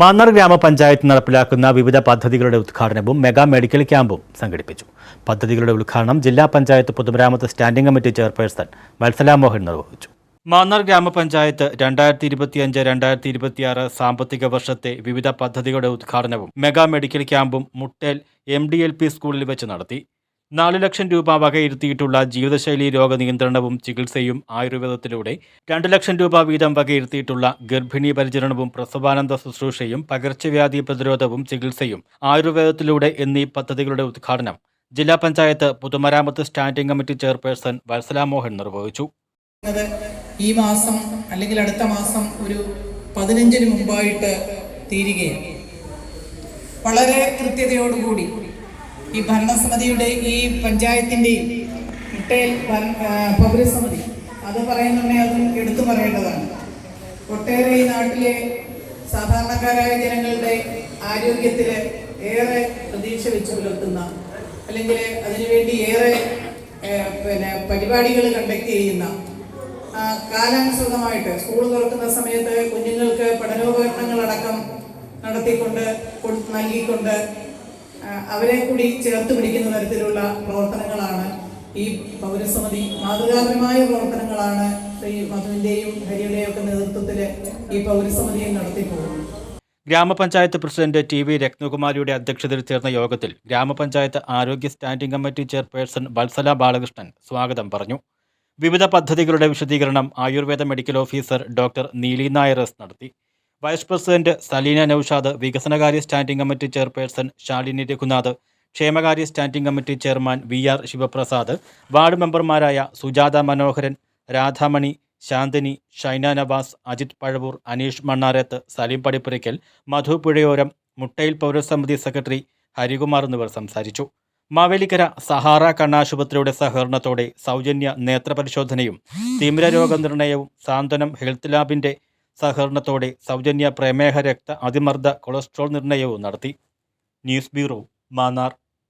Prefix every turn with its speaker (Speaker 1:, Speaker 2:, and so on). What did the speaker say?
Speaker 1: മാന്നാർ ഗ്രാമപഞ്ചായത്ത് നടപ്പിലാക്കുന്ന വിവിധ പദ്ധതികളുടെ ഉദ്ഘാടനവും മെഗാ മെഡിക്കൽ ക്യാമ്പും സംഘടിപ്പിച്ചു. പദ്ധതികളുടെ ഉദ്ഘാടനം ജില്ലാ പഞ്ചായത്ത് പൊതുമരാമത്ത് standing committee chairperson Vatsala Mohan നിർവഹിച്ചു. മാന്നാർ ഗ്രാമപഞ്ചായത്ത് രണ്ടായിരത്തി ഇരുപത്തിയഞ്ച് രണ്ടായിരത്തി ഇരുപത്തിയാറ് സാമ്പത്തിക വർഷത്തെ വിവിധ പദ്ധതികളുടെ ഉദ്ഘാടനവും മെഗാ മെഡിക്കൽ ക്യാമ്പും Muttel M D L P സ്കൂളിൽ വെച്ച് നടത്തി. നാല് ലക്ഷം രൂപ വകയിരുത്തിയിട്ടുള്ള ജീവിതശൈലി രോഗ നിയന്ത്രണവും ചികിത്സയും ആയുർവേദത്തിലൂടെ രണ്ട് ലക്ഷം രൂപ വീതം വകയിരുത്തിയിട്ടുള്ള ഗർഭിണി പരിചരണവും പ്രസവാനന്ദ ശുശ്രൂഷയും പകർച്ചവ്യാധി പ്രതിരോധവും ചികിത്സയും ആയുർവേദത്തിലൂടെ എന്നീ പദ്ധതികളുടെ ഉദ്ഘാടനം ജില്ലാ പഞ്ചായത്ത് പൊതുമരാമത്ത് standing committee chairperson Vatsala Mohan നിർവഹിച്ചു.
Speaker 2: ഈ മാസം അല്ലെങ്കിൽ അടുത്ത മാസം ഒരു പതിനഞ്ചിന് മുമ്പായിട്ട് തീരുകയാണ്. വളരെ കൃത്യതയോടുകൂടി ഈ ഭരണസമിതിയുടെ ഈ പഞ്ചായത്തിന്റെയും ഒട്ടേൽ പൗരസമിതി അത് പറയുന്നുണ്ടെങ്കിൽ അതും എടുത്തു പറയേണ്ടതാണ്. ഒട്ടേറെ ഈ നാട്ടിലെ സാധാരണക്കാരായ ജനങ്ങളുടെ ആരോഗ്യത്തിൽ ഏറെ പ്രതീക്ഷ വെച്ച് പുലർത്തുന്ന അല്ലെങ്കിൽ അതിനുവേണ്ടി ഏറെ പിന്നെ പരിപാടികൾ കണ്ടക്ട് ചെയ്യുന്ന കാലാനുസൃതമായിട്ട് സ്കൂൾ തുറക്കുന്ന സമയത്ത് കുഞ്ഞുങ്ങൾക്ക് പഠനോപകരണങ്ങളടക്കം നടത്തിക്കൊണ്ട് നൽകിക്കൊണ്ട് അവരെ കൂടി ചേർത്ത് പിടിക്കുന്ന തരത്തിലുള്ള പ്രവർത്തനങ്ങളാണ് ഈ പൗരസമിതി. മാതൃകാപരമായ പ്രവർത്തനങ്ങളാണ് ശ്രീ മധുവിന്റെയും ഹരിയുടെയും ഒക്കെ നേതൃത്വത്തിൽ ഈ പൗരസമിതിയും നടത്തിപ്പോകുന്നത്.
Speaker 1: ഗ്രാമപഞ്ചായത്ത് പ്രസിഡന്റ് ടി വി രത്നകുമാരിയുടെ അധ്യക്ഷതയിൽ ചേർന്ന യോഗത്തിൽ ഗ്രാമപഞ്ചായത്ത് ആരോഗ്യ standing committee chairperson Vatsala Balakrishnan സ്വാഗതം പറഞ്ഞു. വിവിധ പദ്ധതികളുടെ വിശദീകരണം Ayurveda medical officer doctor Neeli Nair നടത്തി. വൈസ് പ്രസിഡന്റ് സലീന നൌഷാദ് വികസനകാര്യ standing committee chairperson Shalini Raghunath ക്ഷേമകാര്യ standing committee chairman V R Sivaprasad ward മെമ്പർമാരായ സുജാത മനോഹരൻ രാധാമണി ശാന്തിനി ഷൈന നവാസ് അജിത് പഴവൂർ അനീഷ് മണ്ണാരത്ത് സലീം പടിപ്പുരയ്ക്കൽ മധു പുഴയോരം മുട്ടയിൽ പൗരസമിതി സെക്രട്ടറി ഹരികുമാർ എന്നിവർ സംസാരിച്ചു. മാവേലിക്കര സഹാറ കണ്ണാശുപത്രിയുടെ സഹകരണത്തോടെ സൗജന്യ നേത്രപരിശോധനയും തീവ്രരോഗ രോഗനിർണയവും സാന്ത്വനം ഹെൽത്ത് ലാബിന്റെ സഹകരണത്തോടെ സൗജന്യ പ്രമേഹ രക്ത അതിമർദ്ദ കൊളസ്ട്രോൾ നിർണയവും നടത്തി. News bureau Mannar.